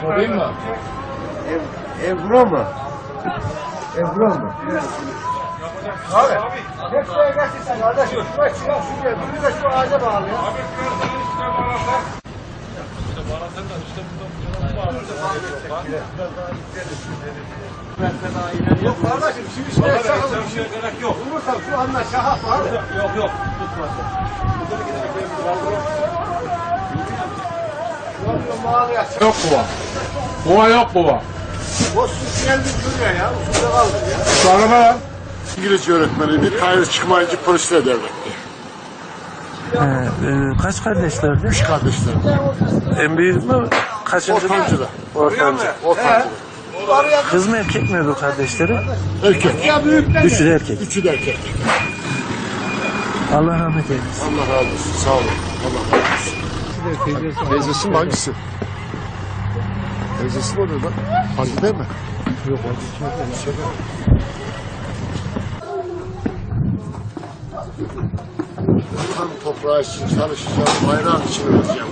Sorayım mı? Ev, Ebru mu? Ebru mu? Abi. Hep şuraya gerçekten kardeş. Şuraya çıkar şuraya. Bir de şu ağaca bağlı ya. Yok kardeşim şimdi şuraya çakalım. gerek yok. Vurursan şu anda şahap var. Yok yok. Şu Yok baba. Baba yok baba. Bozsuz geldi şuraya ya. Şurada kaldı ya. Şu araba ya. İngilizce öğretmeniydi. Hayır çıkmayınca polisle devletti. He, e, kaç kardeşlerdi? Üç kardeşler. En büyük mü? Kaçıncı? Ortancı da. Ortancı. Ortancı. Kız mı erkek mi bu kardeşleri? Erkek. Üçü de erkek. Üçü de erkek. Allah rahmet eylesin. Allah razı olsun. Sağ olun. Allah razı olsun. Teyzesi mi hangisi? Teyzesi mi oluyor lan? Değil mi? Yok hacı yok. Tam toprağı için çalışacağım, bayrağın için öleceğim.